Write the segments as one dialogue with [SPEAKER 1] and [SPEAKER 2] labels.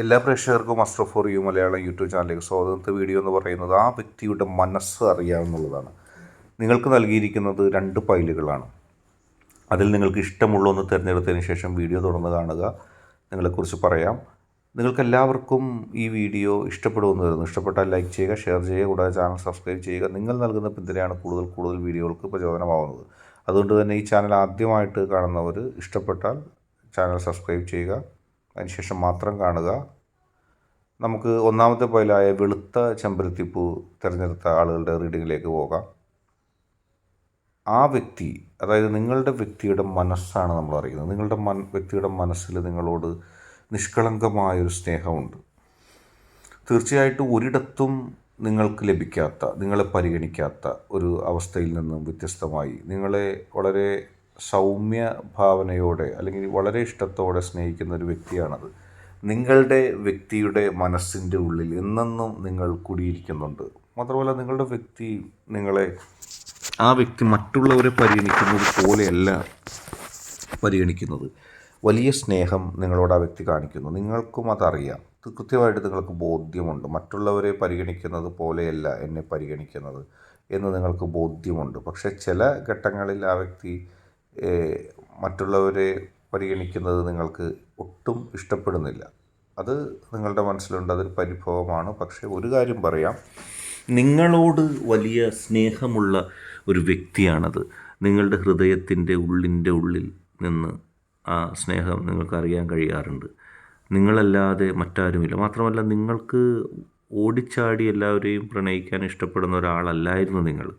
[SPEAKER 1] എല്ലാ പ്രേക്ഷകർക്കും astro for you Malayalam YouTube ചാനലിലേക്ക് സ്വാതന്ത്ര്യ വീഡിയോ എന്ന് പറയുന്നത് ആ വ്യക്തിയുടെ മനസ്സ് അറിയാവുന്നതാണ് നിങ്ങൾക്ക് നൽകിയിരിക്കുന്നത് രണ്ട് ഫയലുകളാണ്. അതിൽ നിങ്ങൾക്ക് ഇഷ്ടമുള്ള ഒന്ന് തിരഞ്ഞെടുത്തതിന് ശേഷം വീഡിയോ തുടർന്ന് കാണുക. നിങ്ങളെക്കുറിച്ച് പറയാം. നിങ്ങൾക്ക് എല്ലാവർക്കും ഈ വീഡിയോ ഇഷ്ടപ്പെടുമെന്ന് വരുന്നു ഇഷ്ടപ്പെട്ടാൽ ലൈക്ക് ചെയ്യുക ഷെയർ ചെയ്യുക കൂടാതെ ചാനൽ സബ്സ്ക്രൈബ് ചെയ്യുക. നിങ്ങൾ നൽകുന്ന പിന്തുണയാണ് കൂടുതൽ കൂടുതൽ വീഡിയോകൾക്ക് പ്രചോദനമാവുന്നത്. അതുകൊണ്ട് തന്നെ ഈ ചാനൽ ആദ്യമായിട്ട് കാണുന്നവർ ഇഷ്ടപ്പെട്ടാൽ ചാനൽ സബ്സ്ക്രൈബ് ചെയ്യുക. അതിനുശേഷം മാത്രം കാണുക. നമുക്ക് ഒന്നാമത്തെ പോലായ വെളുത്ത ചെമ്പരത്തിപ്പൂ തിരഞ്ഞെടുത്ത ആളുകളുടെ റീഡിങ്ങിലേക്ക് പോകാം. ആ വ്യക്തി അതായത് നിങ്ങളുടെ വ്യക്തിയുടെ മനസ്സാണ് നമ്മൾ അറിയുന്നത്. നിങ്ങളുടെ മൻ വ്യക്തിയുടെ മനസ്സിൽ നിങ്ങളോട് നിഷ്കളങ്കമായൊരു സ്നേഹമുണ്ട്. തീർച്ചയായിട്ടും ഒരിടത്തും നിങ്ങൾക്ക് ലഭിക്കാത്ത നിങ്ങളെ പരിഗണിക്കാത്ത ഒരു അവസ്ഥയിൽ നിന്നും വ്യത്യസ്തമായി നിങ്ങളെ വളരെ സൗമ്യ ഭാവനയോടെ അല്ലെങ്കിൽ വളരെ ഇഷ്ടത്തോടെ സ്നേഹിക്കുന്ന ഒരു വ്യക്തിയാണത്. നിങ്ങളുടെ വ്യക്തിയുടെ മനസ്സിന്റെ ഉള്ളിൽ എന്നെന്നും നിങ്ങൾ കുടിയിരിക്കുന്നുണ്ട്. മാത്രമല്ല നിങ്ങളുടെ വ്യക്തി നിങ്ങളെ ആ വ്യക്തി മറ്റുള്ളവരെ പരിഗണിക്കുന്നത് പോലെയല്ല പരിഗണിക്കുന്നത്. വലിയ സ്നേഹം നിങ്ങളോട് ആ വ്യക്തി കാണിക്കുന്നു. നിങ്ങൾക്കും അതറിയാം. കൃത്യമായിട്ട് നിങ്ങൾക്ക് ബോധ്യമുണ്ട്. മറ്റുള്ളവരെ പരിഗണിക്കുന്നത് പോലെയല്ല എന്നെ പരിഗണിക്കുന്നത് എന്ന് നിങ്ങൾക്ക് ബോധ്യമുണ്ട്. പക്ഷേ ചില ഘട്ടങ്ങളിൽ ആ വ്യക്തി മറ്റുള്ളവരെ പരിഗണിക്കുന്നത് നിങ്ങൾക്ക് ഒട്ടും ഇഷ്ടപ്പെടുന്നില്ല. അത് നിങ്ങളുടെ മനസ്സിലുണ്ട് അതൊരു പരിഭവമാണ്. പക്ഷേ ഒരു കാര്യം പറയാം. നിങ്ങളോട് വലിയ സ്നേഹമുള്ള ഒരു വ്യക്തിയാണത്. നിങ്ങളുടെ ഹൃദയത്തിന്റെ ഉള്ളിന്റെ ഉള്ളിൽ നിന്ന് ആ സ്നേഹം നിങ്ങൾക്കറിയാൻ കഴിയാറുണ്ട്. നിങ്ങളല്ലാതെ മറ്റാരുമില്ല. മാത്രമല്ല നിങ്ങൾക്ക് ഓടിച്ചാടി എല്ലാവരെയും പ്രണയിക്കാൻ ഇഷ്ടപ്പെടുന്ന ഒരാളല്ലായിരുന്നു നിങ്ങൾ.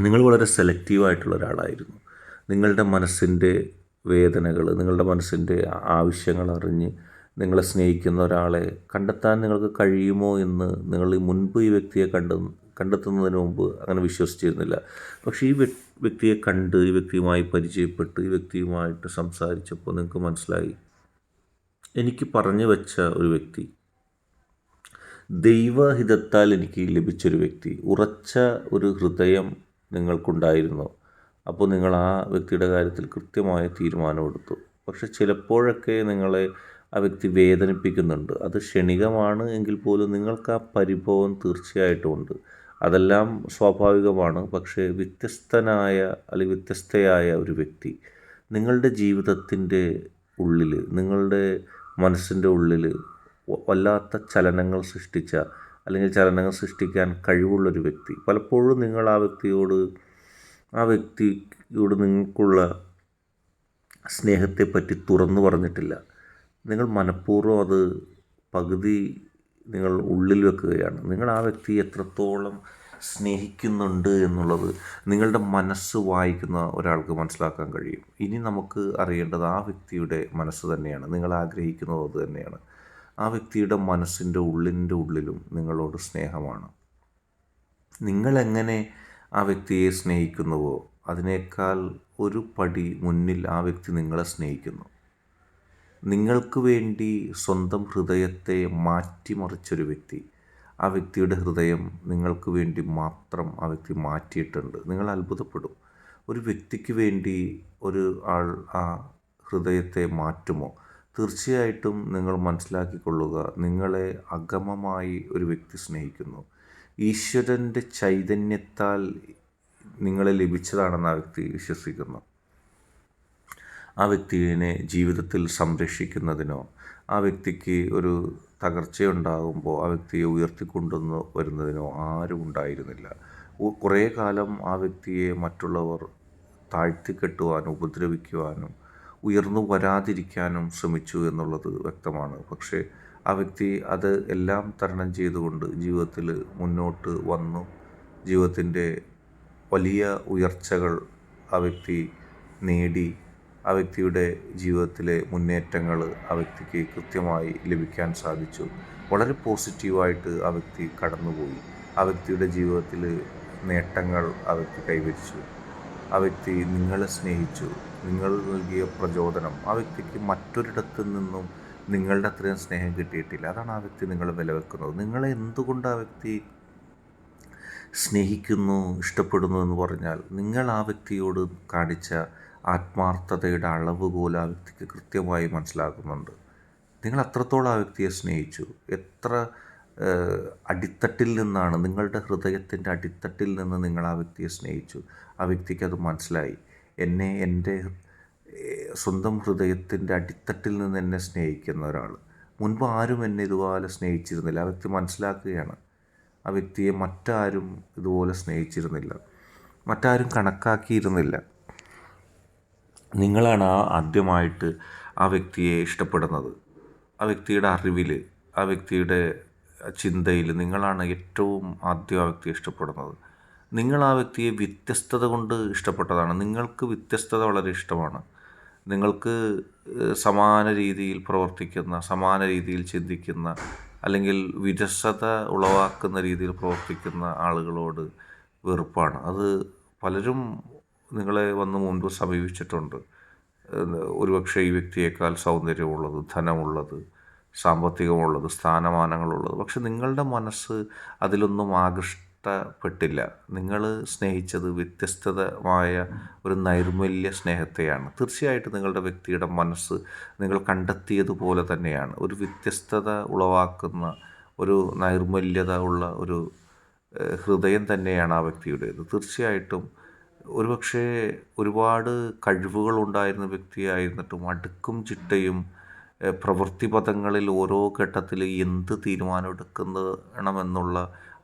[SPEAKER 1] നിങ്ങൾ വളരെ സെലക്റ്റീവായിട്ടുള്ള ഒരാളായിരുന്നു. നിങ്ങളുടെ മനസ്സിന്റെ വേദനകൾ നിങ്ങളുടെ മനസ്സിന്റെ ആവശ്യങ്ങൾ അറിഞ്ഞ് നിങ്ങളെ സ്നേഹിക്കുന്ന ഒരാളെ കണ്ടെത്താൻ നിങ്ങൾക്ക് കഴിയുമോ എന്ന് നിങ്ങൾ മുൻപ് ഈ വ്യക്തിയെ കണ്ട കണ്ടെത്തുന്നതിന് മുമ്പ് അങ്ങനെ വിശ്വസിച്ചിരുന്നില്ല. പക്ഷേ ഈ വ്യക്തിയെ കണ്ട് ഈ വ്യക്തിയുമായി പരിചയപ്പെട്ട് ഈ വ്യക്തിയുമായിട്ട് സംസാരിച്ചപ്പോൾ നിങ്ങൾക്ക് മനസ്സിലായി. എനിക്ക് പറഞ്ഞു വെച്ച ഒരു വ്യക്തി ദൈവഹിതത്താൽ എനിക്ക് ലഭിച്ചൊരു വ്യക്തി ഉറച്ച ഒരു ഹൃദയം നിങ്ങൾക്കുണ്ടായിരുന്നു. അപ്പോൾ നിങ്ങൾ ആ വ്യക്തിയുടെ കാര്യത്തിൽ കൃത്യമായ തീരുമാനമെടുത്തു പക്ഷെ ചിലപ്പോഴൊക്കെ നിങ്ങളെ ആ വ്യക്തി വേദനിപ്പിക്കുന്നുണ്ട്. അത് ക്ഷണികമാണ് എങ്കിൽ പോലും നിങ്ങൾക്ക് ആ പരിഭവം തീർച്ചയായിട്ടും ഉണ്ട്. അതെല്ലാം സ്വാഭാവികമാണ്. പക്ഷേ വ്യത്യസ്തനായ അല്ലെങ്കിൽ വ്യത്യസ്തയായ ഒരു വ്യക്തി നിങ്ങളുടെ ജീവിതത്തിന്റെ ഉള്ളിൽ നിങ്ങളുടെ മനസ്സിന്റെ ഉള്ളിൽ വല്ലാത്ത ചലനങ്ങൾ സൃഷ്ടിച്ച അല്ലെങ്കിൽ ചലനങ്ങൾ സൃഷ്ടിക്കാൻ കഴിവുള്ളൊരു വ്യക്തി. പലപ്പോഴും നിങ്ങൾ ആ വ്യക്തിയോട് ആ വ്യക്തിയോട് നിങ്ങൾക്കുള്ള സ്നേഹത്തെപ്പറ്റി തുറന്നു പറഞ്ഞിട്ടില്ല. നിങ്ങൾ മനഃപൂർവം അത് പകുതി നിങ്ങൾ ഉള്ളിൽ വെക്കുകയാണ്. നിങ്ങൾ ആ വ്യക്തിയെ എത്രത്തോളം സ്നേഹിക്കുന്നുണ്ട് എന്നുള്ളത് നിങ്ങളുടെ മനസ്സ് വായിക്കുന്ന ഒരാൾക്ക് മനസ്സിലാക്കാൻ കഴിയും. ഇനി നമുക്ക് അറിയേണ്ടത് ആ വ്യക്തിയുടെ മനസ്സ് തന്നെയാണ്. നിങ്ങൾ ആഗ്രഹിക്കുന്നത് അത് തന്നെയാണ്. ആ വ്യക്തിയുടെ മനസ്സിന്റെ ഉള്ളിന്റെ ഉള്ളിലും നിങ്ങളോട് സ്നേഹമാണ്. നിങ്ങളെങ്ങനെ ആ വ്യക്തിയെ സ്നേഹിക്കുന്നുവോ? അതിനേക്കാൾ ഒരു പടി മുന്നിൽ ആ വ്യക്തി നിങ്ങളെ സ്നേഹിക്കുന്നു. നിങ്ങൾക്ക് വേണ്ടി സ്വന്തം ഹൃദയത്തെ മാറ്റിമറിച്ചൊരു വ്യക്തി. ആ വ്യക്തിയുടെ ഹൃദയം നിങ്ങൾക്ക് വേണ്ടി മാത്രം ആ വ്യക്തി മാറ്റിയിട്ടുണ്ട്. നിങ്ങൾ അത്ഭുതപ്പെടും. ഒരു വ്യക്തിക്ക് വേണ്ടി ഒരു ആൾ ആ ഹൃദയത്തെ മാറ്റുമോ? തീർച്ചയായിട്ടും നിങ്ങൾ മനസ്സിലാക്കിക്കൊള്ളുക നിങ്ങളെ അഗമമായി ഒരു വ്യക്തി സ്നേഹിക്കുന്നു. ഈശ്വരന്റെ ചൈതന്യത്താൽ നിങ്ങളെ ലഭിച്ചതാണെന്ന് ആ വ്യക്തി വിശ്വസിക്കുന്നു. ആ വ്യക്തിയെ ജീവിതത്തിൽ സംരക്ഷിക്കുന്നതിനോ ആ വ്യക്തിക്ക് ഒരു തകർച്ചയുണ്ടാകുമ്പോൾ ആ വ്യക്തിയെ ഉയർത്തിക്കൊണ്ടുവന്ന് വരുന്നതിനോ ആരും ഉണ്ടായിരുന്നില്ല. കുറേ കാലം ആ വ്യക്തിയെ മറ്റുള്ളവർ താഴ്ത്തിക്കെട്ടുവാനും ഉപദ്രവിക്കുവാനും ഉയർന്നു വരാതിരിക്കാനും ശ്രമിച്ചു എന്നുള്ളത് വ്യക്തമാണ്. പക്ഷേ ആ വ്യക്തി അത് എല്ലാം തരണം ചെയ്തുകൊണ്ട് ജീവിതത്തിൽ മുന്നോട്ട് വന്നു. ജീവിതത്തിന്റെ വലിയ ഉയർച്ചകൾ ആ വ്യക്തി നേടി. ആ വ്യക്തിയുടെ ജീവിതത്തിലെ മുന്നേറ്റങ്ങൾ ആ വ്യക്തിക്ക് കൃത്യമായി ലഭിക്കാൻ സാധിച്ചു. വളരെ പോസിറ്റീവായിട്ട് ആ വ്യക്തി കടന്നുപോയി. ആ വ്യക്തിയുടെ ജീവിതത്തിൽ നേട്ടങ്ങൾ ആ വ്യക്തി കൈവരിച്ചു. ആ വ്യക്തി നിങ്ങളെ സ്നേഹിച്ചു. നിങ്ങൾ നൽകിയ പ്രചോദനം. ആ വ്യക്തിക്ക് മറ്റൊരിടത്തു നിന്നും നിങ്ങളുടെ അത്രയും സ്നേഹം കിട്ടിയിട്ടില്ല. അതാണ് ആ വ്യക്തി നിങ്ങൾ വിലവെക്കുന്നത്. നിങ്ങളെ എന്തുകൊണ്ട് ആ വ്യക്തി സ്നേഹിക്കുന്നു ഇഷ്ടപ്പെടുന്നു എന്ന് പറഞ്ഞാൽ നിങ്ങൾ ആ വ്യക്തിയോട് കാണിച്ച ആത്മാർത്ഥതയുടെ അളവ് പോലും ആ വ്യക്തിക്ക് കൃത്യമായി മനസ്സിലാക്കുന്നുണ്ട് നിങ്ങൾ അത്രത്തോളം ആ വ്യക്തിയെ സ്നേഹിച്ചു. എത്ര അടിത്തട്ടിൽ നിന്നാണ് നിങ്ങളുടെ ഹൃദയത്തിന്റെ അടിത്തട്ടിൽ നിന്ന് നിങ്ങൾ ആ വ്യക്തിയെ സ്നേഹിച്ചു. ആ വ്യക്തിക്ക് അത് മനസ്സിലായി. എന്നെ എന്റെ സ്വന്തം ഹൃദയത്തിന്റെ അടിത്തട്ടിൽ നിന്ന് എന്നെ സ്നേഹിക്കുന്ന ഒരാൾ. മുൻപ് ആരും എന്നെ ഇതുപോലെ സ്നേഹിച്ചിരുന്നില്ല. ആ വ്യക്തി മനസ്സിലാക്കുകയാണ്. ആ വ്യക്തിയെ മറ്റാരും ഇതുപോലെ സ്നേഹിച്ചിരുന്നില്ല. മറ്റാരും കണക്കാക്കിയിരുന്നില്ല. നിങ്ങളാണ് ആ ആദ്യമായിട്ട് ആ വ്യക്തിയെ ഇഷ്ടപ്പെടുന്നത്. ആ വ്യക്തിയുടെ അറിവിൽ ആ വ്യക്തിയുടെ ചിന്തയിൽ നിങ്ങളാണ് ഏറ്റവും ആദ്യം ആ വ്യക്തിയെ ഇഷ്ടപ്പെടുന്നത്. നിങ്ങൾ ആ വ്യക്തിയെ വ്യത്യസ്തത കൊണ്ട് ഇഷ്ടപ്പെട്ടതാണ്. നിങ്ങൾക്ക് വ്യത്യസ്തത വളരെ ഇഷ്ടമാണ്. നിങ്ങൾക്ക് സമാന രീതിയിൽ പ്രവർത്തിക്കുന്ന സമാന രീതിയിൽ ചിന്തിക്കുന്ന അല്ലെങ്കിൽ വിരസത ഉളവാക്കുന്ന രീതിയിൽ പ്രവർത്തിക്കുന്ന ആളുകളോട് വെറുപ്പാണ്. അത് പലരും നിങ്ങളെ വന്ന് മുൻപ് സമീപിച്ചിട്ടുണ്ട്. ഒരുപക്ഷെ ഈ വ്യക്തിയേക്കാൾ സൗന്ദര്യമുള്ളത് ധനമുള്ളത് സാമ്പത്തികമുള്ളത് സ്ഥാനമാനങ്ങളുള്ളത്. പക്ഷെ നിങ്ങളുടെ മനസ്സ് അതിലൊന്നും ആകൃഷ്ടപ്പെട്ടില്ല നിങ്ങൾ സ്നേഹിച്ചത് വ്യത്യസ്തമായ ഒരു നൈർമല്യ സ്നേഹത്തെയാണ്. തീർച്ചയായിട്ടും നിങ്ങളുടെ വ്യക്തിയുടെ മനസ്സ് നിങ്ങൾ കണ്ടെത്തിയതുപോലെ തന്നെയാണ്. ഒരു വ്യത്യസ്തത ഉളവാക്കുന്ന ഒരു നൈർമല്യത ഉള്ള ഒരു ഹൃദയം തന്നെയാണ് ആ വ്യക്തിയുടേത്. തീർച്ചയായിട്ടും ഒരുപക്ഷെ ഒരുപാട് കഴിവുകളുണ്ടായിരുന്ന വ്യക്തിയായിരുന്നിട്ടും അടുക്കും ചിട്ടയും പ്രവൃത്തി പ്രവൃത്തിപഥങ്ങളിൽ ഓരോ ഘട്ടത്തിൽ എന്ത് തീരുമാനമെടുക്കണമെന്നുള്ള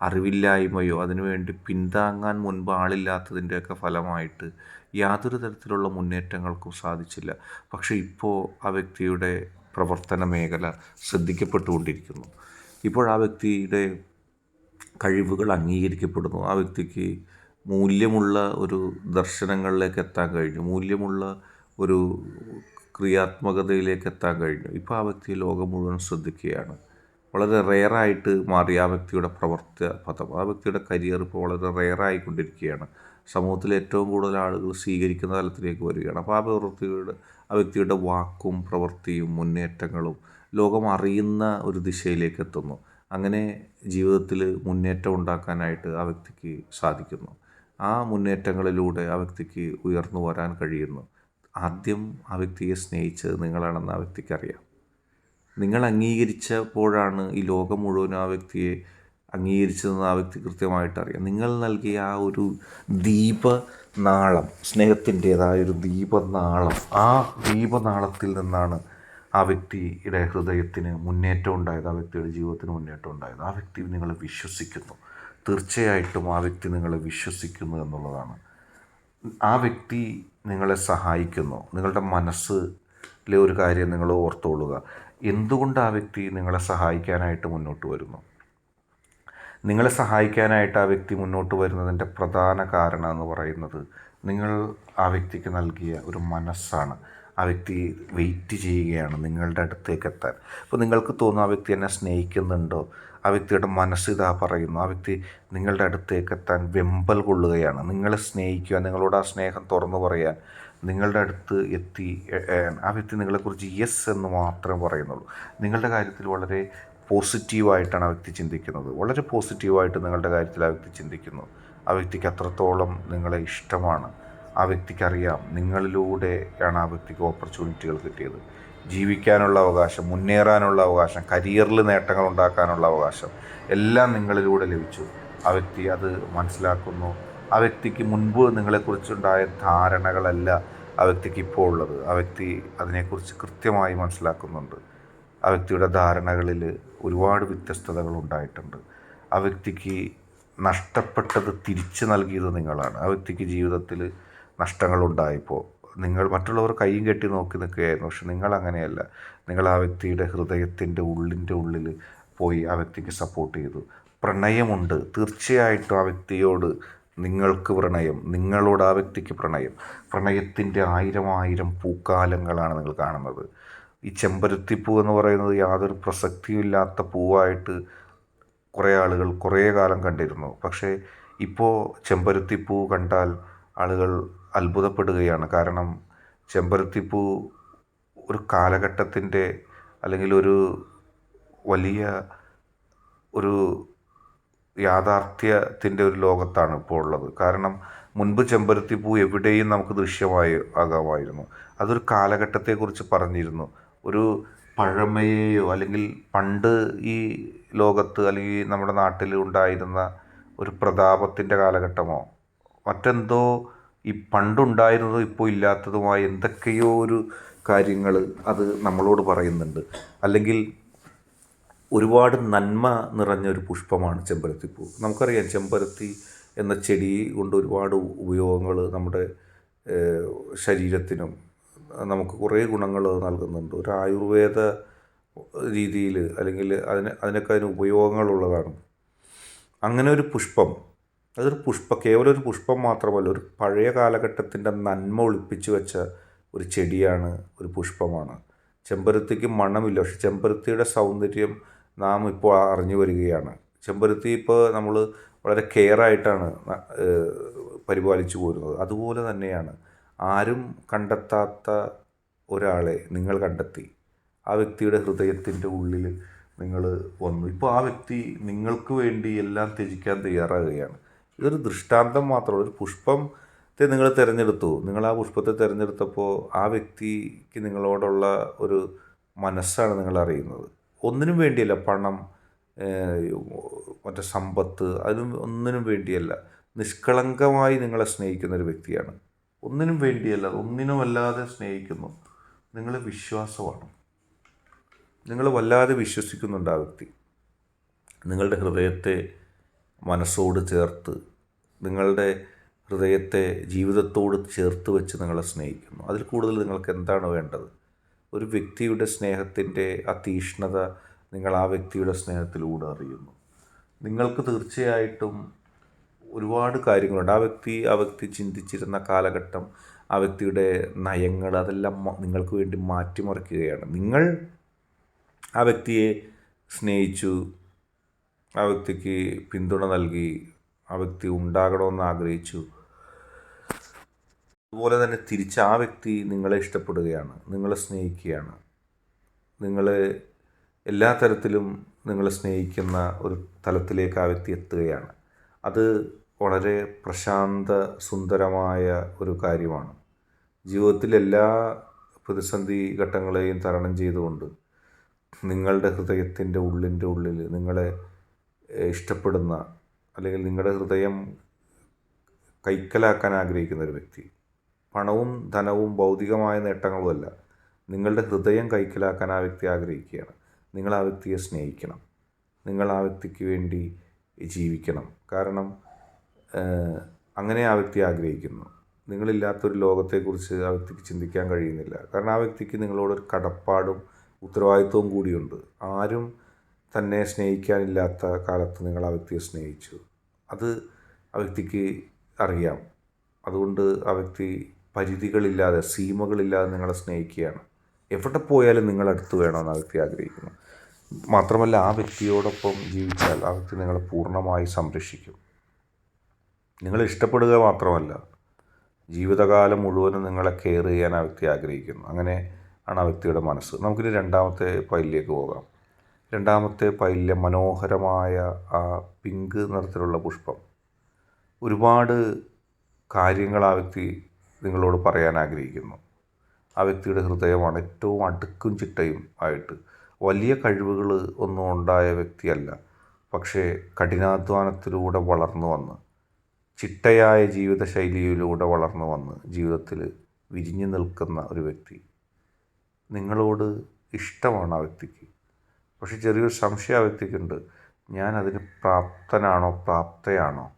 [SPEAKER 1] അറിവില്ലായ്മയോ അതിനുവേണ്ടി പിന്താങ്ങാൻ മുൻപ് ആളില്ലാത്തതിന്റെയൊക്കെ ഫലമായിട്ട് യാതൊരു തരത്തിലുള്ള മുന്നേറ്റങ്ങൾക്കും സാധിച്ചില്ല. പക്ഷേ ഇപ്പോൾ ആ വ്യക്തിയുടെ പ്രവർത്തന മേഖല ശ്രദ്ധിക്കപ്പെട്ടുകൊണ്ടിരിക്കുന്നു. ഇപ്പോൾ ആ വ്യക്തിയുടെ കഴിവുകൾ അംഗീകരിക്കപ്പെടുന്നു. ആ വ്യക്തിക്ക് മൂല്യമുള്ള ഒരു ദർശനങ്ങളിലേക്ക് എത്താൻ കഴിഞ്ഞു. മൂല്യമുള്ള ഒരു ക്രിയാത്മകതയിലേക്ക് എത്താൻ കഴിഞ്ഞു. ഇപ്പോൾ ആ വ്യക്തി ലോകം മുഴുവൻ ശ്രദ്ധിക്കുകയാണ്. വളരെ റെയറായിട്ട് മാറി ആ വ്യക്തിയുടെ പ്രവർത്ത പദം ആ വ്യക്തിയുടെ കരിയർ ഇപ്പോൾ വളരെ റെയറായിക്കൊണ്ടിരിക്കുകയാണ് സമൂഹത്തിൽ ഏറ്റവും കൂടുതൽ ആളുകൾ സ്വീകരിക്കുന്ന തലത്തിലേക്ക് വരികയാണ്. അപ്പോൾ ആ പ്രവൃത്തിയുടെ ആ വ്യക്തിയുടെ വാക്കും പ്രവൃത്തിയും മുന്നേറ്റങ്ങളും ലോകം അറിയുന്ന ഒരു ദിശയിലേക്ക് എത്തുന്നു. അങ്ങനെ ജീവിതത്തിൽ മുന്നേറ്റം ഉണ്ടാക്കാനായിട്ട് ആ വ്യക്തിക്ക് സാധിക്കുന്നു. ആ മുന്നേറ്റങ്ങളിലൂടെ ആ വ്യക്തിക്ക് ഉയർന്നു വരാൻ കഴിയുന്നു. ആദ്യം ആ വ്യക്തിയെ സ്നേഹിച്ചത് നിങ്ങളാണെന്ന് ആ വ്യക്തിക്ക് അറിയാം. നിങ്ങൾ അംഗീകരിച്ചപ്പോഴാണ് ഈ ലോകം മുഴുവൻ ആ വ്യക്തിയെ അംഗീകരിച്ചതെന്ന് ആ വ്യക്തി കൃത്യമായിട്ട് അറിയാം. നിങ്ങൾ നൽകിയ ആ ഒരു ദീപനാളം നാളം ഒരു ദീപനാളം ആ ദീപനാളത്തിൽ നിന്നാണ് ആ വ്യക്തിയുടെ ഹൃദയത്തിന് മുന്നേറ്റം ഉണ്ടായത് ആ വ്യക്തിയുടെ ജീവിതത്തിന് മുന്നേറ്റം ഉണ്ടായത്. ആ വ്യക്തി നിങ്ങളെ വിശ്വസിക്കുന്നു. തീർച്ചയായിട്ടും ആ വ്യക്തി നിങ്ങളെ വിശ്വസിക്കുന്നു എന്നുള്ളതാണ്. ആ വ്യക്തി നിങ്ങളെ സഹായിക്കുന്നു. നിങ്ങളുടെ മനസ്സിലെ ഒരു കാര്യം നിങ്ങൾ ഓർത്തോളുക എന്തുകൊണ്ട് ആ വ്യക്തി നിങ്ങളെ സഹായിക്കാനായിട്ട് മുന്നോട്ട് വരുന്നു? നിങ്ങളെ സഹായിക്കാനായിട്ട് ആ വ്യക്തി മുന്നോട്ട് വരുന്നതിന്റെ പ്രധാന കാരണം എന്ന് പറയുന്നത് നിങ്ങൾ ആ വ്യക്തിക്ക് നൽകിയ ഒരു മനസ്സാണ്. ആ വ്യക്തി വെയിറ്റ് ചെയ്യുകയാണ് നിങ്ങളുടെ അടുത്തേക്ക് എത്താൻ. അപ്പോൾ നിങ്ങൾക്ക് തോന്നും ആ വ്യക്തി എന്നെ സ്നേഹിക്കുന്നുണ്ടോ? ആ വ്യക്തിയുടെ മനസ്സ് ഇതാ പറയുന്നു. ആ വ്യക്തി നിങ്ങളുടെ അടുത്തേക്ക് എത്താൻ വെമ്പൽ കൊള്ളുകയാണ്. നിങ്ങളെ സ്നേഹിക്കുക നിങ്ങളോട് ആ സ്നേഹം തുറന്നു പറയാൻ നിങ്ങളുടെ അടുത്ത് എത്തി ആ വ്യക്തി നിങ്ങളെക്കുറിച്ച് യെസ് എന്ന് മാത്രമേ പറയുന്നുള്ളൂ. നിങ്ങളുടെ കാര്യത്തിൽ വളരെ പോസിറ്റീവായിട്ടാണ് ആ വ്യക്തി ചിന്തിക്കുന്നത്. വളരെ പോസിറ്റീവായിട്ട് നിങ്ങളുടെ കാര്യത്തിൽ ആ വ്യക്തി ചിന്തിക്കുന്നു. ആ വ്യക്തിക്ക് അത്രത്തോളം നിങ്ങളെ ഇഷ്ടമാണ്. ആ വ്യക്തിക്കറിയാം നിങ്ങളിലൂടെയാണ് ആ വ്യക്തിക്ക് ഓപ്പർച്യൂണിറ്റികൾ കിട്ടിയത്. ജീവിക്കാനുള്ള അവകാശം മുന്നേറാനുള്ള അവകാശം കരിയറിൽ നേട്ടങ്ങൾ ഉണ്ടാക്കാനുള്ള അവകാശം എല്ലാം നിങ്ങളിലൂടെ ലഭിച്ചു. ആ വ്യക്തി അത് മനസ്സിലാക്കുന്നു. ആ വ്യക്തിക്ക് മുൻപ് നിങ്ങളെക്കുറിച്ചുണ്ടായ ധാരണകളല്ല ആ വ്യക്തിക്ക് ഇപ്പോൾ ഉള്ളത് ആ വ്യക്തി അതിനെക്കുറിച്ച് കൃത്യമായി മനസ്സിലാക്കുന്നുണ്ട്. ആ വ്യക്തിയുടെ ധാരണകളിൽ ഒരുപാട് വ്യത്യസ്തതകൾ ഉണ്ടായിട്ടുണ്ട്. ആ വ്യക്തിക്ക് നഷ്ടപ്പെട്ടത് തിരിച്ചു നൽകിയത് നിങ്ങളാണ്. ആ വ്യക്തിക്ക് ജീവിതത്തിൽ നഷ്ടങ്ങളുണ്ടായപ്പോൾ നിങ്ങൾ മറ്റുള്ളവർ കൈയും കെട്ടി നോക്കി നിൽക്കുകയായിരുന്നു. പക്ഷെ നിങ്ങൾ അങ്ങനെയല്ല. നിങ്ങൾ ആ വ്യക്തിയുടെ ഹൃദയത്തിന്റെ ഉള്ളിന്റെ ഉള്ളിൽ പോയി ആ വ്യക്തിക്ക് സപ്പോർട്ട് ചെയ്തു. പ്രണയമുണ്ട്. തീർച്ചയായിട്ടും ആ വ്യക്തിയോട് നിങ്ങൾക്ക് പ്രണയം നിങ്ങളോട് ആ വ്യക്തിക്ക് പ്രണയം. പ്രണയത്തിന്റെ ആയിരം ആയിരം പൂക്കാലങ്ങളാണ് നിങ്ങൾ കാണുന്നത്. ഈ ചെമ്പരത്തിപ്പൂ എന്ന് പറയുന്നത് യാതൊരു പ്രസക്തിയില്ലാത്ത പൂവായിട്ട് കുറേ ആളുകൾ കുറേ കാലം കണ്ടിരുന്നു. പക്ഷേ ഇപ്പോൾ ചെമ്പരത്തിപ്പൂ കണ്ടാൽ ആളുകൾ അത്ഭുതപ്പെടുകയാണ്. കാരണം ചെമ്പരത്തിപ്പൂ ഒരു കാലഘട്ടത്തിന്റെ അല്ലെങ്കിൽ ഒരു വലിയ ഒരു യാഥാർത്ഥ്യത്തിന്റെ ഒരു ലോകത്താണ് ഇപ്പോൾ ഉള്ളത്. കാരണം മുൻപ് ചെമ്പരത്തിപ്പൂ എവിടെയും നമുക്ക് ദൃശ്യമായി ആകാമായിരുന്നു. അതൊരു കാലഘട്ടത്തെക്കുറിച്ച് പറഞ്ഞിരുന്നു. ഒരു പഴമയെയോ അല്ലെങ്കിൽ പണ്ട് ഈ ലോകത്ത് അല്ലെങ്കിൽ നമ്മുടെ നാട്ടിൽ ഉണ്ടായിരുന്ന ഒരു പ്രതാപത്തിന്റെ കാലഘട്ടമോ മറ്റെന്തോ ഈ പണ്ടുണ്ടായിരുന്നതും ഇപ്പോൾ ഇല്ലാത്തതുമായ എന്തൊക്കെയോ ഒരു കാര്യങ്ങൾ അത് നമ്മളോട് പറയുന്നുണ്ട്. അല്ലെങ്കിൽ ഒരുപാട് നന്മ നിറഞ്ഞ ഒരു പുഷ്പമാണ് ചെമ്പരത്തിപ്പൂ. നമുക്കറിയാം ചെമ്പരത്തി എന്ന ചെടി കൊണ്ട് ഒരുപാട് ഉപയോഗങ്ങൾ നമ്മുടെ ശരീരത്തിനും നമുക്ക് കുറേ ഗുണങ്ങൾ നൽകുന്നുണ്ട്. ഒരു ആയുർവേദ രീതിയിൽ അല്ലെങ്കിൽ അതിന് അതിനൊക്കെ അതിന് ഉപയോഗങ്ങളുള്ളതാണ്. അങ്ങനെ ഒരു പുഷ്പം അതൊരു പുഷ്പ കേവലം ഒരു പുഷ്പം മാത്രമല്ല ഒരു പഴയ കാലഘട്ടത്തിന്റെ നന്മ ഒളിപ്പിച്ചു വെച്ച ഒരു ചെടിയാണ് ഒരു പുഷ്പമാണ്. ചെമ്പരത്തിക്ക് മണമില്ല പക്ഷെ ചെമ്പരത്തിയുടെ സൗന്ദര്യം നാം ഇപ്പോൾ അറിഞ്ഞു വരികയാണ്. ചെമ്പരത്തി ഇപ്പോൾ നമ്മൾ വളരെ കെയർ ആയിട്ടാണ് പരിപാലിച്ചു പോരുന്നത്. അതുപോലെ തന്നെയാണ് ആരും കണ്ടെത്താത്ത ഒരാളെ നിങ്ങൾ കണ്ടെത്തി. ആ വ്യക്തിയുടെ ഹൃദയത്തിന്റെ ഉള്ളിൽ നിങ്ങൾ വന്നു. ഇപ്പോൾ ആ വ്യക്തി നിങ്ങൾക്ക് വേണ്ടി എല്ലാം ത്യജിക്കാൻ തയ്യാറാകുകയാണ്. ഇതൊരു ദൃഷ്ടാന്തം മാത്രമല്ല ഒരു പുഷ്പത്തെ നിങ്ങൾ തിരഞ്ഞെടുത്തു. നിങ്ങൾ ആ പുഷ്പത്തെ തിരഞ്ഞെടുത്തപ്പോൾ ആ വ്യക്തിക്ക് നിങ്ങളോടുള്ള ഒരു മനസ്സാണ് നിങ്ങൾ അറിയുന്നത്. ഒന്നിനും വേണ്ടിയല്ല പണം മറ്റേ സമ്പത്ത് അതിനും ഒന്നിനും വേണ്ടിയല്ല. നിഷ്കളങ്കമായി നിങ്ങളെ സ്നേഹിക്കുന്ന ഒരു വ്യക്തിയാണ്. ഒന്നിനും വേണ്ടിയല്ല ഒന്നിനുമല്ലാതെ സ്നേഹിക്കുന്നു. നിങ്ങൾ വിശ്വാസമാണ്. നിങ്ങൾ വല്ലാതെ വിശ്വസിക്കുന്നുണ്ട് ആ വ്യക്തി. നിങ്ങളുടെ ഹൃദയത്തെ മനസ്സോട് ചേർത്ത് നിങ്ങളുടെ ഹൃദയത്തെ ജീവിതത്തോട് ചേർത്ത് വെച്ച് നിങ്ങളെ സ്നേഹിക്കുന്നു. അതിൽ കൂടുതൽ നിങ്ങൾക്ക് എന്താണ് വേണ്ടത്? ഒരു വ്യക്തിയുടെ സ്നേഹത്തിന്റെ ആ തീഷ്ണത നിങ്ങൾ ആ വ്യക്തിയുടെ സ്നേഹത്തിലൂടെ അറിയുന്നു. നിങ്ങൾക്ക് തീർച്ചയായിട്ടും ഒരുപാട് കാര്യങ്ങളുണ്ട്. ആ വ്യക്തി ആ വ്യക്തി ചിന്തിച്ചിരുന്ന കാലഘട്ടം ആ വ്യക്തിയുടെ നയങ്ങൾ അതെല്ലാം നിങ്ങൾക്ക് വേണ്ടി മാറ്റിമറിക്കുകയാണ്. നിങ്ങൾ ആ വ്യക്തിയെ സ്നേഹിച്ചു ആ വ്യക്തിക്ക് പിന്തുണ നൽകി ആ വ്യക്തി ഉണ്ടാകണമെന്ന് ആഗ്രഹിച്ചു അതുപോലെ തന്നെ തിരിച്ച് ആ വ്യക്തി നിങ്ങളെ ഇഷ്ടപ്പെടുകയാണ് നിങ്ങളെ സ്നേഹിക്കുകയാണ്. നിങ്ങളെ എല്ലാ തരത്തിലും നിങ്ങളെ സ്നേഹിക്കുന്ന ഒരു തലത്തിലേക്ക് ആ വ്യക്തി എത്തുകയാണ്. അത് വളരെ പ്രശാന്ത സുന്ദരമായ ഒരു കാര്യമാണ്. ജീവിതത്തിൽ എല്ലാ പ്രതിസന്ധി ഘട്ടങ്ങളെയും തരണം ചെയ്തുകൊണ്ട് നിങ്ങളുടെ ഹൃദയത്തിന്റെ ഉള്ളിന്റെ ഉള്ളിൽ നിങ്ങളെ ഇഷ്ടപ്പെടുന്ന അല്ലെങ്കിൽ നിങ്ങളുടെ ഹൃദയം കൈക്കലാക്കാൻ ആഗ്രഹിക്കുന്ന ഒരു വ്യക്തി പണവും ധനവും ഭൗതികമായ നേട്ടങ്ങളുമല്ല. നിങ്ങളുടെ ഹൃദയം കൈക്കലാക്കാൻ ആ വ്യക്തി ആഗ്രഹിക്കുകയാണ്. നിങ്ങൾ ആ വ്യക്തിയെ സ്നേഹിക്കണം. നിങ്ങൾ ആ വ്യക്തിക്ക് വേണ്ടി ജീവിക്കണം. കാരണം അങ്ങനെ ആ വ്യക്തി ആഗ്രഹിക്കുന്നു. നിങ്ങളില്ലാത്തൊരു ലോകത്തെക്കുറിച്ച് ആ വ്യക്തിക്ക് ചിന്തിക്കാൻ കഴിയുന്നില്ല. കാരണം ആ വ്യക്തിക്ക് നിങ്ങളോടൊരു കടപ്പാടും ഉത്തരവാദിത്വവും കൂടിയുണ്ട്. ആരും തന്നെ സ്നേഹിക്കാനില്ലാത്ത കാലത്ത് നിങ്ങൾ ആ വ്യക്തിയെ സ്നേഹിച്ചു. അത് ആ വ്യക്തിക്ക് അറിയാം. അതുകൊണ്ട് ആ വ്യക്തി പരിധികളില്ലാതെ സീമകളില്ലാതെ നിങ്ങളെ സ്നേഹിക്കുകയാണ്. എവിടെ പോയാലും നിങ്ങളടുത്ത് വേണമെന്ന് ആ വ്യക്തി ആഗ്രഹിക്കുന്നു. മാത്രമല്ല ആ വ്യക്തിയോടൊപ്പം ജീവിച്ചാൽ ആ വ്യക്തി നിങ്ങളെ പൂർണമായി സംരക്ഷിക്കും. നിങ്ങൾ ഇഷ്ടപ്പെടുക മാത്രമല്ല ജീവിതകാലം മുഴുവനും നിങ്ങളെ കെയർ ചെയ്യാൻ ആ വ്യക്തി ആഗ്രഹിക്കുന്നു. അങ്ങനെ ആണ് ആ വ്യക്തിയുടെ മനസ്സ്. നമുക്കിനി രണ്ടാമത്തെ പൈലിലേക്ക് പോകാം. രണ്ടാമത്തെ പൈലിലെ മനോഹരമായ ആ പിങ്ക് നിറത്തിലുള്ള പുഷ്പം. ഒരുപാട് കാര്യങ്ങൾ ആ വ്യക്തി നിങ്ങളോട് പറയാൻ ആഗ്രഹിക്കുന്നു. ആ വ്യക്തിയുടെ ഹൃദയമാണ് ഏറ്റവും അടുക്കും ചിട്ടയും ആയിട്ട്. വലിയ കഴിവുകൾ ഒന്നും ഉണ്ടായ വ്യക്തിയല്ല. പക്ഷേ കഠിനാധ്വാനത്തിലൂടെ വളർന്നു വന്ന് ചിട്ടയായ ജീവിതശൈലിയിലൂടെ വളർന്നു വന്ന് ജീവിതത്തിൽ വിരിഞ്ഞു നിൽക്കുന്ന ഒരു വ്യക്തി. നിങ്ങളോട് ഇഷ്ടമാണ് ആ വ്യക്തിക്ക്. പക്ഷെ ചെറിയൊരു സംശയം ആ വ്യക്തിക്കുണ്ട്. ഞാൻ അതിന് പ്രാപ്തനാണോ പ്രാപ്തയാണോ?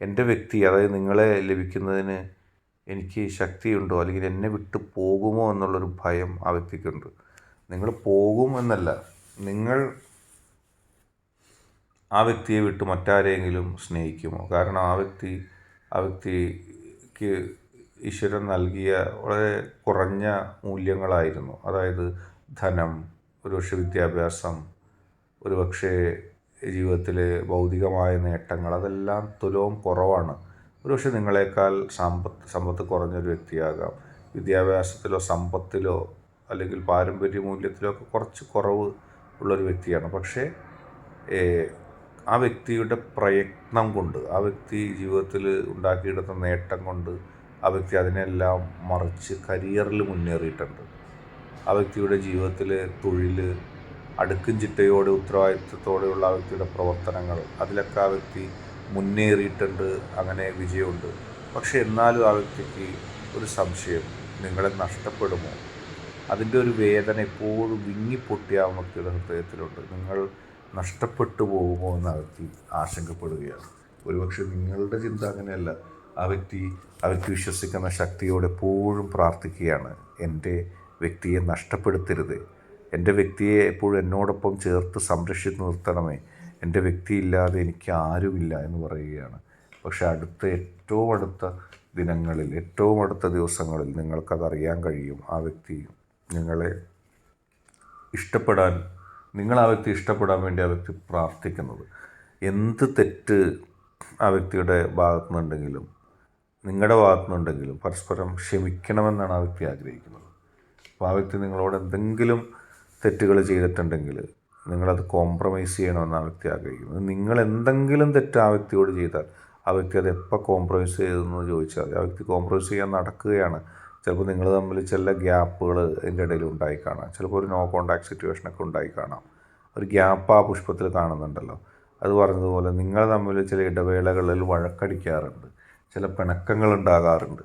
[SPEAKER 1] എന്റെ വ്യക്തി അതായത് നിങ്ങളെ ലഭിക്കുന്നതിന് എനിക്ക് ശക്തിയുണ്ടോ? അല്ലെങ്കിൽ എന്നെ വിട്ടു പോകുമോ എന്നുള്ളൊരു ഭയം ആ വ്യക്തിക്കുണ്ട്. നിങ്ങൾ പോകും എന്നല്ല. നിങ്ങൾ ആ വ്യക്തിയെ വിട്ട് മറ്റാരെയെങ്കിലും സ്നേഹിക്കുമോ? കാരണം ആ വ്യക്തി ആ വ്യക്തിക്ക് ഈശ്വരൻ നൽകിയ വളരെ കുറഞ്ഞ മൂല്യങ്ങളായിരുന്നു. അതായത് ധനം ഒരുപക്ഷെ വിദ്യാഭ്യാസം ഒരുപക്ഷെ ജീവിതത്തിലെ ഭൗതികമായ നേട്ടങ്ങൾ അതെല്ലാം തുലവും കുറവാണ്. ഒരുപക്ഷെ നിങ്ങളെക്കാൾ സമ്പത്ത് സമ്പത്ത് കുറഞ്ഞൊരു വ്യക്തിയാകാം. വിദ്യാഭ്യാസത്തിലോ സമ്പത്തിലോ അല്ലെങ്കിൽ പാരമ്പര്യ മൂല്യത്തിലോ ഒക്കെ കുറച്ച് കുറവ് ഉള്ളൊരു വ്യക്തിയാണ്. പക്ഷേ ആ വ്യക്തിയുടെ പ്രയത്നം കൊണ്ട് ആ വ്യക്തി ജീവിതത്തിൽ ഉണ്ടാക്കിയെടുത്ത നേട്ടം കൊണ്ട് ആ വ്യക്തി അതിനെല്ലാം മറിച്ച് കരിയറിൽ മുന്നേറിയിട്ടുണ്ട്. ആ വ്യക്തിയുടെ ജീവിതത്തിലെ തൊഴിൽ അടുക്കും ചിട്ടയോടെ ഉത്തരവാദിത്വത്തോടെയുള്ള ആ വ്യക്തിയുടെ പ്രവർത്തനങ്ങൾ അതിലൊക്കെ ആ വ്യക്തി മുന്നേറിയിട്ടുണ്ട് അങ്ങനെ വിജയമുണ്ട്. പക്ഷെ എന്നാലും ആ വ്യക്തിക്ക് ഒരു സംശയം നിങ്ങളെ നഷ്ടപ്പെടുമോ? അതിന്റെ ഒരു വേദന എപ്പോഴും വിങ്ങിപ്പൊട്ടിയ ആ വ്യക്തിയുടെ ഹൃദയത്തിലുണ്ട്. നിങ്ങൾ നഷ്ടപ്പെട്ടു പോകുമോ എന്ന് ആ വ്യക്തി ആശങ്കപ്പെടുകയാണ്. ഒരുപക്ഷെ നിങ്ങളുടെ ചിന്ത അങ്ങനെയല്ല. ആ വ്യക്തി ആ വ്യക്തി വിശ്വസിക്കുന്ന ശക്തിയോടെ എപ്പോഴും പ്രാർത്ഥിക്കുകയാണ്. എന്റെ വ്യക്തിയെ നഷ്ടപ്പെടുത്തരുത്. എന്റെ വ്യക്തിയെ എപ്പോഴും എന്നോടൊപ്പം ചേർത്ത് സംരക്ഷിച്ച് നിർത്തണമേ. എന്റെ വ്യക്തിയില്ലാതെ എനിക്ക് ആരുമില്ല എന്ന് പറയുകയാണ്. പക്ഷെ അടുത്ത ഏറ്റവും അടുത്ത ദിനങ്ങളിൽ ഏറ്റവും അടുത്ത ദിവസങ്ങളിൽ നിങ്ങൾക്കതറിയാൻ കഴിയും ആ വ്യക്തി നിങ്ങളെ ഇഷ്ടപ്പെടാൻ നിങ്ങൾ ആ വ്യക്തി ഇഷ്ടപ്പെടാൻ വേണ്ടി ആ വ്യക്തി പ്രാർത്ഥിക്കുന്നത്. എന്ത് തെറ്റ് ആ വ്യക്തിയുടെ ഭാഗത്തു നിന്നുണ്ടെങ്കിലും നിങ്ങളുടെ ഭാഗത്തു നിന്നുണ്ടെങ്കിലും പരസ്പരം ക്ഷമിക്കണമെന്നാണ് ആ വ്യക്തി ആഗ്രഹിക്കുന്നത്. അപ്പോൾ ആ വ്യക്തി നിങ്ങളോട് എന്തെങ്കിലും തെറ്റുകൾ ചെയ്തിട്ടുണ്ടെങ്കിൽ നിങ്ങളത് കോംപ്രമൈസ് ചെയ്യണമെന്ന് ആ വ്യക്തി ആഗ്രഹിക്കുന്നത്. നിങ്ങൾ എന്തെങ്കിലും തെറ്റ് ആ വ്യക്തിയോട് ചെയ്താൽ ആ വ്യക്തി അത് എപ്പോൾ കോംപ്രമൈസ് ചെയ്തെന്ന് ചോദിച്ചാൽ ആ വ്യക്തി കോംപ്രമൈസ് ചെയ്യാൻ നടക്കുകയാണ്. ചിലപ്പോൾ നിങ്ങൾ തമ്മിൽ ചില ഗ്യാപ്പുകൾ അതിന്റെ ഇടയിൽ ഉണ്ടായി കാണാം. ചിലപ്പോൾ ഒരു നോ കോണ്ടാക്ട് സിറ്റുവേഷനൊക്കെ ഉണ്ടായി കാണാം. ഒരു ഗ്യാപ്പ് ആ പുഷ്പത്തിൽ കാണുന്നുണ്ടല്ലോ. അത് പറഞ്ഞതുപോലെ നിങ്ങൾ തമ്മിൽ ചില ഇടവേളകളിൽ വഴക്കടിക്കാറുണ്ട്. ചില പിണക്കങ്ങൾ ഉണ്ടാകാറുണ്ട്.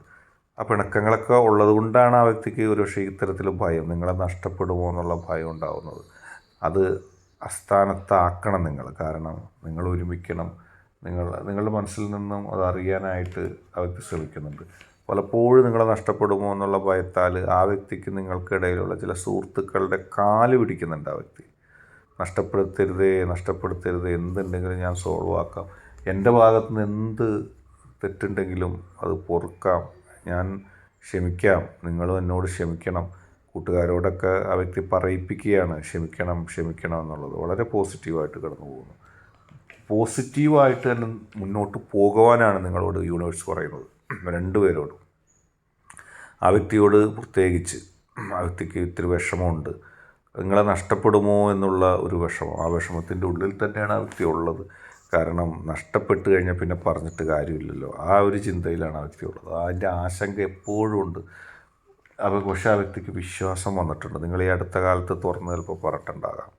[SPEAKER 1] ആ പിണക്കങ്ങളൊക്കെ ഉള്ളത് കൊണ്ടാണ് ആ വ്യക്തിക്ക് ഒരു പക്ഷേ ഇത്തരത്തിൽ ഭയം നിങ്ങളെ നഷ്ടപ്പെടുമോ എന്നുള്ള ഭയം ഉണ്ടാകുന്നത് അത് അസ്ഥാനത്താക്കണം നിങ്ങൾ. കാരണം നിങ്ങൾ ഒരുമിക്കണം. നിങ്ങൾ നിങ്ങളുടെ മനസ്സിൽ നിന്നും അത് അറിയാനായിട്ട് വ്യക്തി ശ്രമിക്കുന്നുണ്ട്. പലപ്പോഴും നിങ്ങളെ നഷ്ടപ്പെടുമോ എന്നുള്ള ഭയത്താൽ ആ വ്യക്തിക്ക് നിങ്ങൾക്കിടയിലുള്ള ചില സുഹൃത്തുക്കളുടെ കാൽ പിടിക്കുന്നുണ്ട് ആ വ്യക്തി. നഷ്ടപ്പെടുത്തരുതേ നഷ്ടപ്പെടുത്തരുതേ എന്തുണ്ടെങ്കിലും ഞാൻ സോൾവ് ആക്കാം. എന്റെ ഭാഗത്ത് നിന്ന് എന്ത് തെറ്റുണ്ടെങ്കിലും അത് പൊറുക്കാം. ഞാൻ ക്ഷമിക്കാം. നിങ്ങളും എന്നോട് ക്ഷമിക്കണം. കൂട്ടുകാരോടൊക്കെ ആ വ്യക്തി പറയിപ്പിക്കുകയാണ് ക്ഷമിക്കണം ക്ഷമിക്കണം എന്നുള്ളത്. വളരെ പോസിറ്റീവായിട്ട് കടന്നു പോകുന്നു. പോസിറ്റീവായിട്ട് തന്നെ മുന്നോട്ട് പോകുവാനാണ് നിങ്ങളോട് യൂണിവേഴ്സ് പറയുന്നത്. രണ്ടുപേരോടും. ആ വ്യക്തിയോട് പ്രത്യേകിച്ച് ആ വ്യക്തിക്ക് ഇത്തിരി വിഷമമുണ്ട്. നിങ്ങളെ നഷ്ടപ്പെടുമോ എന്നുള്ള ഒരു വിഷമം. ആ വിഷമത്തിന്റെ ഉള്ളിൽ തന്നെയാണ് ആ വ്യക്തി ഉള്ളത്. കാരണം നഷ്ടപ്പെട്ട് കഴിഞ്ഞാൽ പിന്നെ പറഞ്ഞിട്ട് കാര്യമില്ലല്ലോ. ആ ഒരു ചിന്തയിലാണ് ആ വ്യക്തി ഉള്ളത്. അതിന്റെ ആശങ്ക എപ്പോഴും ഉണ്ട്. പക്ഷേ ആ വ്യക്തിക്ക് വിശ്വാസം വന്നിട്ടുണ്ട്. നിങ്ങൾ ഈ അടുത്ത കാലത്ത് തുറന്ന് ചിലപ്പോൾ പറഞ്ഞിട്ടുണ്ടാകാം.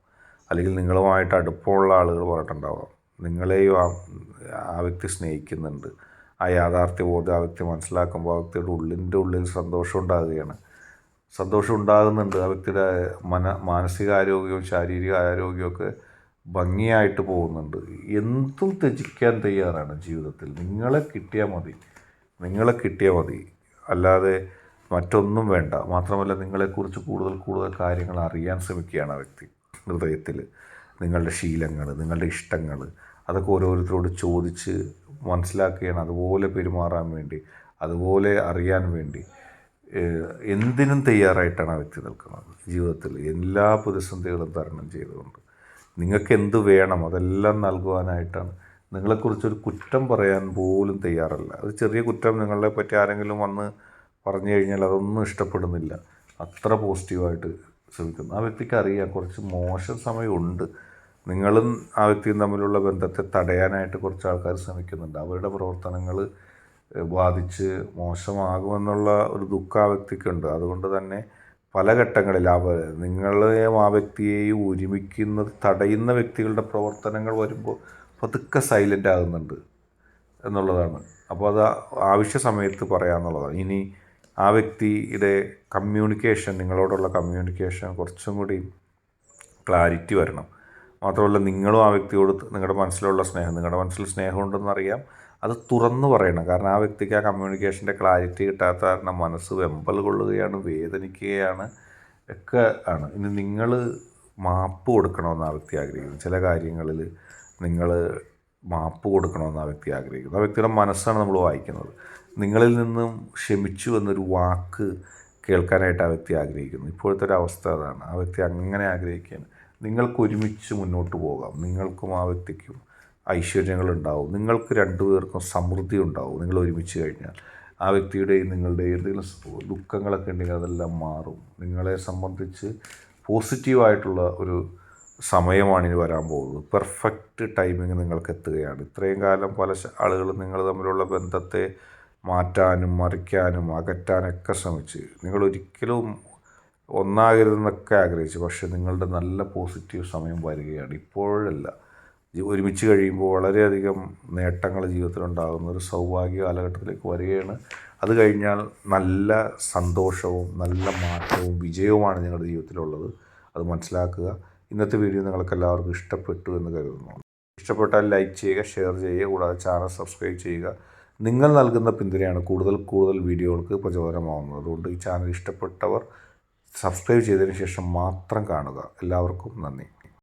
[SPEAKER 1] അല്ലെങ്കിൽ നിങ്ങളുമായിട്ട് അടുപ്പമുള്ള ആളുകൾ പറഞ്ഞിട്ടുണ്ടാകാം. നിങ്ങളെയും ആ ആ വ്യക്തി സ്നേഹിക്കുന്നുണ്ട്. ആ യാഥാർത്ഥ്യ ബോധം ആ വ്യക്തി മനസ്സിലാക്കുമ്പോൾ ആ വ്യക്തിയുടെ ഉള്ളിന്റെ ഉള്ളിൽ സന്തോഷം ഉണ്ടാകുകയാണ്. സന്തോഷം ഉണ്ടാകുന്നുണ്ട്. ആ വ്യക്തിയുടെ മന മാനസികാരോഗ്യവും ശാരീരിക ആരോഗ്യമൊക്കെ ഭംഗിയായിട്ട് പോകുന്നുണ്ട്. എന്തും ത്യജിക്കാൻ തയ്യാറാണ് ജീവിതത്തിൽ. നിങ്ങളെ കിട്ടിയാൽ മതി. നിങ്ങളെ കിട്ടിയാൽ മതി. അല്ലാതെ മറ്റൊന്നും വേണ്ട. മാത്രമല്ല നിങ്ങളെക്കുറിച്ച് കൂടുതൽ കൂടുതൽ കാര്യങ്ങൾ അറിയാൻ ശ്രമിക്കുകയാണ് ആ വ്യക്തി. ഹൃദയത്തിൽ നിങ്ങളുടെ ശീലങ്ങൾ നിങ്ങളുടെ ഇഷ്ടങ്ങൾ അതൊക്കെ ഓരോരുത്തരോട് ചോദിച്ച് മനസ്സിലാക്കുകയാണ് അതുപോലെ പെരുമാറാൻ വേണ്ടി അതുപോലെ അറിയാൻ വേണ്ടി എന്തിനും തയ്യാറായിട്ടാണ് ആ വ്യക്തി നിൽക്കുന്നത്. ജീവിതത്തിൽ എല്ലാ പ്രതിസന്ധികളും തരണം ചെയ്തുകൊണ്ട്. നിങ്ങൾക്ക് എന്ത് വേണം അതെല്ലാം നൽകുവാനായിട്ടാണ്. നിങ്ങളെക്കുറിച്ചൊരു കുറ്റം പറയാൻ പോലും തയ്യാറല്ല. അത് ചെറിയ കുറ്റം നിങ്ങളെ പറ്റി ആരെങ്കിലും വന്ന് പറഞ്ഞു കഴിഞ്ഞാൽ അതൊന്നും ഇഷ്ടപ്പെടുന്നില്ല. അത്ര പോസിറ്റീവായിട്ട് ശ്രമിക്കുന്നു. ആ വ്യക്തിക്ക് അറിയാം കുറച്ച് മോശം സമയമുണ്ട്. നിങ്ങളും ആ വ്യക്തിയും തമ്മിലുള്ള ബന്ധത്തെ തടയാനായിട്ട് കുറച്ച് ആൾക്കാർ ശ്രമിക്കുന്നുണ്ട്. അവരുടെ പ്രവർത്തനങ്ങൾ ബാധിച്ച് മോശമാകുമെന്നുള്ള ഒരു ദുഃഖം ആ വ്യക്തിക്കുണ്ട്. അതുകൊണ്ട് തന്നെ പല ഘട്ടങ്ങളിൽ അവ നിങ്ങളെയും ആ വ്യക്തിയെയും ഒരുമിക്കുന്നത് തടയുന്ന വ്യക്തികളുടെ പ്രവർത്തനങ്ങൾ വരുമ്പോൾ പതുക്കെ സൈലന്റ് ആകുന്നുണ്ട് എന്നുള്ളതാണ്. അപ്പോൾ അത് ആവശ്യ സമയത്ത് പറയാമെന്നുള്ളതാണ്. ഇനി ആ വ്യക്തിയുടെ കമ്മ്യൂണിക്കേഷൻ നിങ്ങളോടുള്ള കമ്മ്യൂണിക്കേഷൻ കുറച്ചും കൂടി ക്ലാരിറ്റി വരണം. മാത്രമല്ല നിങ്ങളും ആ വ്യക്തിയോട് നിങ്ങളുടെ മനസ്സിലുള്ള സ്നേഹം നിങ്ങളുടെ മനസ്സിൽ സ്നേഹമുണ്ടെന്നറിയാം അത് തുറന്നു പറയണം. കാരണം ആ വ്യക്തിക്ക് ആ കമ്മ്യൂണിക്കേഷന്റെ ക്ലാരിറ്റി കിട്ടാത്ത കാരണം മനസ്സ് വെമ്പൽ കൊള്ളുകയാണ് വേദനിക്കുകയാണ് ഒക്കെ ആണ്. ഇനി നിങ്ങൾ മാപ്പ് കൊടുക്കണമെന്ന് ആ വ്യക്തി ആഗ്രഹിക്കുന്നു. ചില കാര്യങ്ങളിൽ നിങ്ങൾ മാപ്പ് കൊടുക്കണമെന്ന് ആ വ്യക്തി ആഗ്രഹിക്കുന്നു. ആ വ്യക്തിയുടെ മനസ്സാണ് നമ്മൾ വായിക്കുന്നത്. നിങ്ങളിൽ നിന്നും ക്ഷമിച്ചു എന്നൊരു വാക്ക് കേൾക്കാനായിട്ട് ആ വ്യക്തി ആഗ്രഹിക്കുന്നു. ഇപ്പോഴത്തെ ഒരു അവസ്ഥ അതാണ്. ആ വ്യക്തി അങ്ങനെ ആഗ്രഹിക്കുകയാണ്. നിങ്ങൾക്ക് ഒരുമിച്ച് മുന്നോട്ട് പോകാം. നിങ്ങൾക്കും ആ വ്യക്തിക്കും ഐശ്വര്യങ്ങളുണ്ടാവും നിങ്ങൾക്ക് രണ്ടുപേർക്കും സമൃദ്ധി ഉണ്ടാവും. നിങ്ങൾ ഒരുമിച്ച് കഴിഞ്ഞാൽ ആ വ്യക്തിയുടെയും നിങ്ങളുടെയും എന്തെങ്കിലും ദുഃഖങ്ങളൊക്കെ ഉണ്ടെങ്കിൽ അതെല്ലാം മാറും. നിങ്ങളെ സംബന്ധിച്ച് പോസിറ്റീവായിട്ടുള്ള ഒരു സമയമാണ് ഇനി വരാൻ പോകുന്നത്. പെർഫെക്റ്റ് ടൈമിങ് നിങ്ങൾക്ക് എത്തുകയാണ്. ഇത്രയും കാലം പല ആളുകളും നിങ്ങൾ തമ്മിലുള്ള ബന്ധത്തെ മാറ്റാനും മറിക്കാനും അകറ്റാനൊക്കെ ശ്രമിച്ച്. നിങ്ങൾ ഒരിക്കലും ഒന്നാകരുതെന്നൊക്കെ ആഗ്രഹിച്ചു പക്ഷേ നിങ്ങളുടെ നല്ല പോസിറ്റീവ് സമയം വരികയാണ്. ഇപ്പോഴല്ല. ഒരുമിച്ച് കഴിയുമ്പോൾ വളരെയധികം നേട്ടങ്ങൾ ജീവിതത്തിലുണ്ടാകുന്ന ഒരു സൗഭാഗ്യ കാലഘട്ടത്തിലേക്ക് വരികയാണ്. അത് കഴിഞ്ഞാൽ നല്ല സന്തോഷവും നല്ല മാറ്റവും വിജയവുമാണ് നിങ്ങളുടെ ജീവിതത്തിലുള്ളത്. അത് മനസ്സിലാക്കുക. ഇന്നത്തെ വീഡിയോ നിങ്ങൾക്ക് എല്ലാവർക്കും ഇഷ്ടപ്പെട്ടു എന്ന് കരുതുന്നു. ഇഷ്ടപ്പെട്ടാൽ ലൈക്ക് ചെയ്യുക ഷെയർ ചെയ്യുക കൂടാതെ ചാനൽ സബ്സ്ക്രൈബ് ചെയ്യുക. നിങ്ങൾ നൽകുന്ന പിന്തുണയാണ് കൂടുതൽ കൂടുതൽ വീഡിയോകൾക്ക് പ്രചോദനമാവുന്നത്. അതുകൊണ്ട് ഈ ചാനൽ ഇഷ്ടപ്പെട്ടവർ സബ്സ്ക്രൈബ് ചെയ്തതിന് ശേഷം മാത്രം കാണുക. എല്ലാവർക്കും നന്ദി.